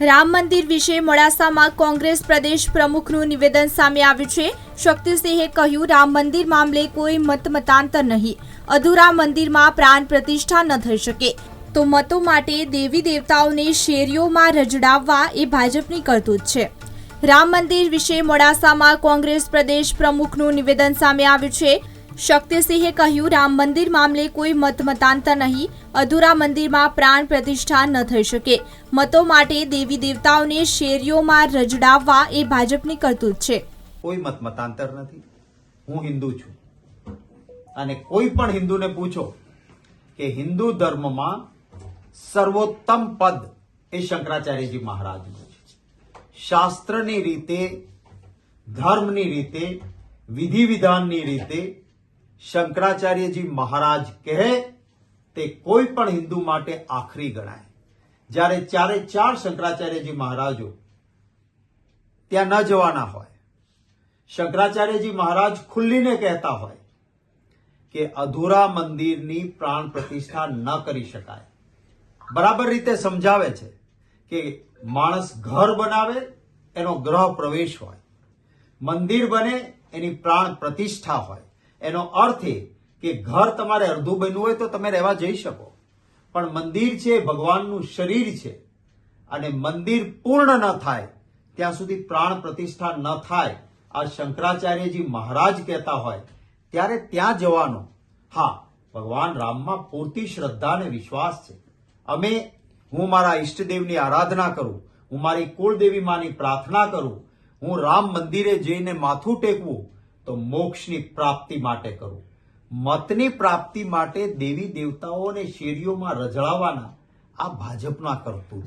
રામ મંદિર વિશે મોડાસામાં કોંગ્રેસ પ્રદેશ પ્રમુખનું નિવેદન સામે આવ્યું છે. શક્તિસિંહે કહ્યું, રામ મંદિર મામલે કોઈ મત મતાંતર નહીં. અધૂરા મંદિરમાં પ્રાણ પ્રતિષ્ઠા ન થઈ શકે. તો મતો માટે દેવી દેવતાઓને શેરીઓમાં રજડાવવા એ ભાજપની કરતૂત છે. રામ મંદિર વિશે મોડાસામાં કોંગ્રેસ પ્રદેશ પ્રમુખનું નિવેદન સામે આવ્યું છે. શક્તિસિંહે કહ્યું, રામ મંદિર મામલે કોઈ મત મતાંતર નહીં. અધૂરા મંદિરમાં પ્રાણ પ્રતિષ્ઠા ન થઈ શકે. મતો માટે દેવી દેવતાઓને શેરીઓમાં રજડાવવા એ ભાજપની કરતૂત છે. કોઈ મત મતાંતર નથી. હું હિન્દુ છું. અને કોઈ પણ હિન્દુને પૂછો કે હિન્દુ ધર્મમાં સર્વોત્તમ પદ એ શંકરાચાર્યજી મહારાજનું છે. શાસ્ત્રની રીતે, ધર્મની રીતે વિધિ વિધાનની રીતે શંકરાચાર્યજી મહારાજ કહે, તે કોઈ પણ હિન્દુ માટે આખરી ગણાય. જ્યારે ચારે ચાર શંકરાચાર્યજી મહારાજો ત્યાં ન જવાના હોય, શંકરાચાર્યજી મહારાજ ખુલ્લીને કહેતા હોય કે અધૂરા મંદિરની પ્રાણ પ્રતિષ્ઠા ન કરી શકાય. બરાબર રીતે સમજાવે છે કે માણસ ઘર બનાવે, એનો ગ્રહ પ્રવેશ હોય. મંદિર બને, એની પ્રાણ પ્રતિષ્ઠા હોય. એનો અર્થ એ કે ઘર તમારે અડધું બન્યું હોય તો તમે રહેવા જઈ શકો. પણ મંદિર છે, ભગવાનનું શરીર છે અને મંદિર પૂર્ણ ન થાય, ત્યાં સુધી પ્રાણ પ્રતિષ્ઠા ન થાય, આ શંકરાચાર્યજી મહારાજ કહેતા હોય, ત્યારે ત્યાં જવાનો. હા, ભગવાન રામમાં પૂરતી શ્રદ્ધા અને વિશ્વાસ છે. અમે, હું મારા ઈષ્ટદેવની આરાધના કરું, હું મારી કુળદેવી માની પ્રાર્થના કરું, હું રામ મંદિરે જઈને માથું ટેકવું તો મોક્ષની પ્રાપ્તિ માટે કરું. મતની પ્રાપ્તિ માટે દેવી દેવતાઓને શેરીઓમાં રજળાવાના આ ભાજપના કરતું